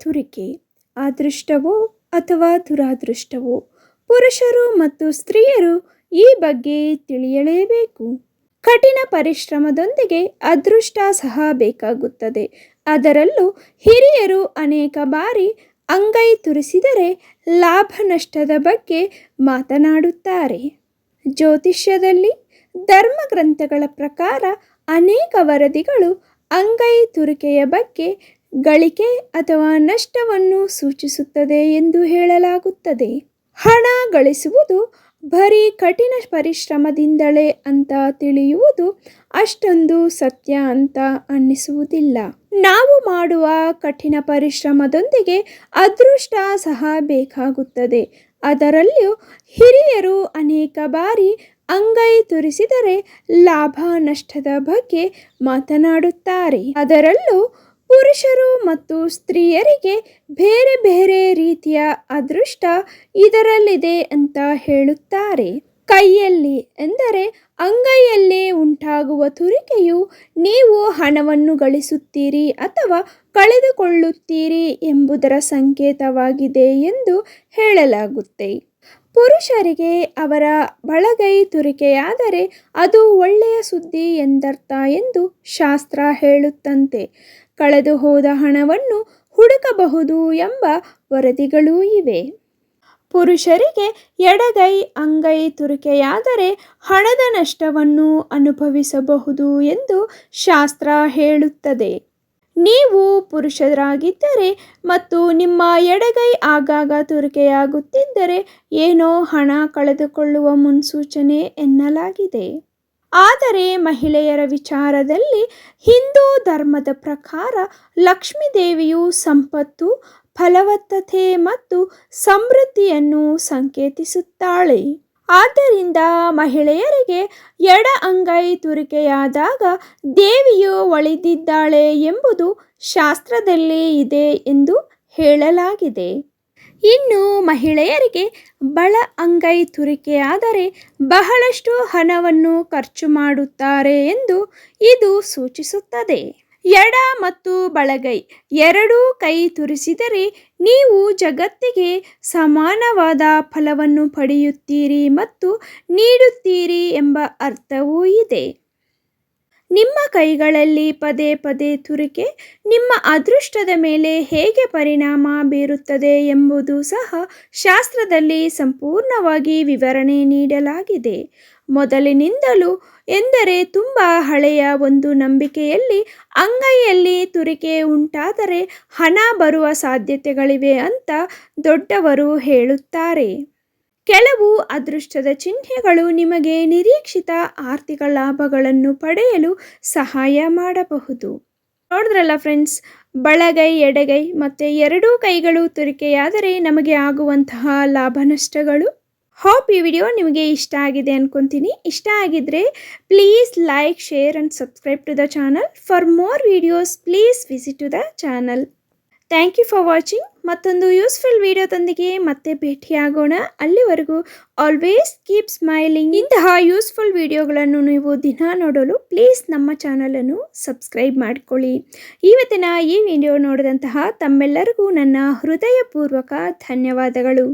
ತುರಿಕೆ ಅದೃಷ್ಟವೋ ಅಥವಾ ದುರಾದೃಷ್ಟವೋ? ಪುರುಷರು ಮತ್ತು ಸ್ತ್ರೀಯರು ಈ ಬಗ್ಗೆ ತಿಳಿಯಲೇಬೇಕು. ಕಠಿಣ ಪರಿಶ್ರಮದೊಂದಿಗೆ ಅದೃಷ್ಟ ಸಹ ಬೇಕಾಗುತ್ತದೆ. ಅದರಲ್ಲೂ ಹಿರಿಯರು ಅನೇಕ ಬಾರಿ ಅಂಗೈ ತುರಿಸಿದರೆ ಲಾಭ ನಷ್ಟದ ಬಗ್ಗೆ ಮಾತನಾಡುತ್ತಾರೆ. ಜ್ಯೋತಿಷ್ಯದಲ್ಲಿ ಧರ್ಮ ಗ್ರಂಥಗಳ ಪ್ರಕಾರ ಅನೇಕ ವರದಿಗಳು ಅಂಗೈ ತುರಿಕೆಯ ಬಗ್ಗೆ ಗಳಿಕೆ ಅಥವಾ ನಷ್ಟವನ್ನು ಸೂಚಿಸುತ್ತದೆ ಎಂದು ಹೇಳಲಾಗುತ್ತದೆ. ಹಣ ಗಳಿಸುವುದು ಬರೀ ಕಠಿಣ ಪರಿಶ್ರಮದಿಂದಲೇ ಅಂತ ತಿಳಿಯುವುದು ಅಷ್ಟೊಂದು ಸತ್ಯ ಅಂತ ಅನ್ನಿಸುವುದಿಲ್ಲ. ನಾವು ಮಾಡುವ ಕಠಿಣ ಪರಿಶ್ರಮದೊಂದಿಗೆ ಅದೃಷ್ಟ ಸಹ ಬೇಕಾಗುತ್ತದೆ. ಅದರಲ್ಲಿಯೂ ಹಿರಿಯರು ಅನೇಕ ಬಾರಿ ಅಂಗೈ ತುರಿಸಿದರೆ ಲಾಭ ನಷ್ಟದ ಬಗ್ಗೆ ಮಾತನಾಡುತ್ತಾರೆ. ಅದರಲ್ಲೂ ಪುರುಷರು ಮತ್ತು ಸ್ತ್ರೀಯರಿಗೆ ಬೇರೆ ಬೇರೆ ರೀತಿಯ ಅದೃಷ್ಟ ಇದರಲ್ಲಿದೆ ಅಂತ ಹೇಳುತ್ತಾರೆ. ಕೈಯಲ್ಲಿ ಎಂದರೆ ಅಂಗೈಯಲ್ಲಿ ಉಂಟಾಗುವ ತುರಿಕೆಯು ನೀವು ಹಣವನ್ನು ಗಳಿಸುತ್ತೀರಿ ಅಥವಾ ಕಳೆದುಕೊಳ್ಳುತ್ತೀರಿ ಎಂಬುದರ ಸಂಕೇತವಾಗಿದೆ ಎಂದು ಹೇಳಲಾಗುತ್ತೆ. ಪುರುಷರಿಗೆ ಅವರ ಬಳಗೈ ತುರಿಕೆಯಾದರೆ ಅದು ಒಳ್ಳೆಯ ಸುದ್ದಿ ಎಂದರ್ಥ ಎಂದು ಶಾಸ್ತ್ರ ಹೇಳುತ್ತಂತೆ. ಕಳೆದು ಹೋದ ಹಣವನ್ನು ಹುಡುಕಬಹುದು ಎಂಬ ವರದಿಗಳೂ ಇವೆ. ಪುರುಷರಿಗೆ ಎಡಗೈ, ಅಂಗೈ ತುರಿಕೆಯಾದರೆ ಹಣದ ನಷ್ಟವನ್ನು ಅನುಭವಿಸಬಹುದು ಎಂದು ಶಾಸ್ತ್ರ ಹೇಳುತ್ತದೆ. ನೀವು ಪುರುಷರಾಗಿದ್ದರೆ ಮತ್ತು ನಿಮ್ಮ ಎಡಗೈ ಆಗಾಗ ತುರಿಕೆಯಾಗುತ್ತಿದ್ದರೆ ಏನೋ ಹಣ ಕಳೆದುಕೊಳ್ಳುವ ಮುನ್ಸೂಚನೆ ಎನ್ನಲಾಗಿದೆ. ಆದರೆ ಮಹಿಳೆಯರ ವಿಚಾರದಲ್ಲಿ ಹಿಂದೂ ಧರ್ಮದ ಪ್ರಕಾರ ಲಕ್ಷ್ಮೀದೇವಿಯು ಸಂಪತ್ತು, ಫಲವತ್ತತೆ ಮತ್ತು ಸಮೃದ್ಧಿಯನ್ನು ಸಂಕೇತಿಸುತ್ತಾಳೆ. ಆದ್ದರಿಂದ ಮಹಿಳೆಯರಿಗೆ ಎಡ ಅಂಗೈ ತುರಿಕೆಯಾದಾಗ ದೇವಿಯು ಒಳಿದಿದ್ದಾಳೆ ಎಂಬುದು ಶಾಸ್ತ್ರದಲ್ಲಿ ಇದೆ ಎಂದು ಹೇಳಲಾಗಿದೆ. ಇನ್ನು ಮಹಿಳೆಯರಿಗೆ ಬಳ ಅಂಗೈ ತುರಿಕೆಯಾದರೆ ಬಹಳಷ್ಟು ಹಣವನ್ನು ಖರ್ಚು ಮಾಡುತ್ತಾರೆ ಎಂದು ಇದು ಸೂಚಿಸುತ್ತದೆ. ಎಡ ಮತ್ತು ಬಲಗೈ ಎರಡೂ ಕೈ ತುರಿಸಿದರೆ ನೀವು ಜಗತ್ತಿಗೆ ಸಮಾನವಾದ ಫಲವನ್ನು ಪಡೆಯುತ್ತೀರಿ ಮತ್ತು ನೀಡುತ್ತೀರಿ ಎಂಬ ಅರ್ಥವೂ ಇದೆ. ನಿಮ್ಮ ಕೈಗಳಲ್ಲಿ ಪದೇ ಪದೇ ತುರಿಕೆ, ನಿಮ್ಮ ಅದೃಷ್ಟದ ಮೇಲೆ ಹೇಗೆ ಪರಿಣಾಮ ಬೀರುತ್ತದೆ ಎಂಬುದು ಸಹ ಶಾಸ್ತ್ರದಲ್ಲಿ ಸಂಪೂರ್ಣವಾಗಿ ವಿವರಣೆ ನೀಡಲಾಗಿದೆ. ಮೊದಲಿನಿಂದಲೂ ಎಂದರೆ ತುಂಬ ಹಳೆಯ ಒಂದು ನಂಬಿಕೆಯಲ್ಲಿ ಅಂಗೈಯಲ್ಲಿ ತುರಿಕೆ ಉಂಟಾದರೆ ಹಣ ಬರುವ ಸಾಧ್ಯತೆಗಳಿವೆ ಅಂತ ದೊಡ್ಡವರು ಹೇಳುತ್ತಾರೆ. ಕೆಲವು ಅದೃಷ್ಟದ ಚಿಹ್ನೆಗಳು ನಿಮಗೆ ನಿರೀಕ್ಷಿತ ಆರ್ಥಿಕ ಲಾಭಗಳನ್ನು ಪಡೆಯಲು ಸಹಾಯ ಮಾಡಬಹುದು. ನೋಡಿದ್ರಲ್ಲ ಫ್ರೆಂಡ್ಸ್, ಬಳಗೈ, ಎಡಗೈ ಮತ್ತು ಎರಡೂ ಕೈಗಳು ತುರಿಕೆಯಾದರೆ ನಮಗೆ ಆಗುವಂತಹ ಲಾಭ ನಷ್ಟಗಳು ಹೋಪ್ ಈ ವಿಡಿಯೋ ನಿಮಗೆ ಇಷ್ಟ ಆಗಿದೆ ಅನ್ಕೊತೀನಿ. ಇಷ್ಟ ಆಗಿದ್ರೆ please like share and subscribe to the channel for more videos please visit to the channel thank you for watching ಮತ್ತೊಂದು ಯೂಸ್ಫುಲ್ ವಿಡಿಯೋದೊಂದಿಗೆ ಮತ್ತೆ ಭೇಟಿಯಾಗೋಣ. ಅಲ್ಲಿವರೆಗೂ ಆಲ್ವೇಸ್ ಕೀಪ್ ಸ್ಮೈಲಿಂಗ್ ಇಂತಹ ಯೂಸ್ಫುಲ್ ವಿಡಿಯೋಗಳನ್ನು ನೀವು ದಿನ ನೋಡಲು ಪ್ಲೀಸ್ ನಮ್ಮ ಚಾನಲನ್ನು ಸಬ್ಸ್ಕ್ರೈಬ್ ಮಾಡಿಕೊಳ್ಳಿ. ಇವತ್ತಿನ ಈ ವಿಡಿಯೋ ನೋಡಿದಂತಹ ತಮ್ಮೆಲ್ಲರಿಗೂ ನನ್ನ ಹೃದಯಪೂರ್ವಕ ಧನ್ಯವಾದಗಳು.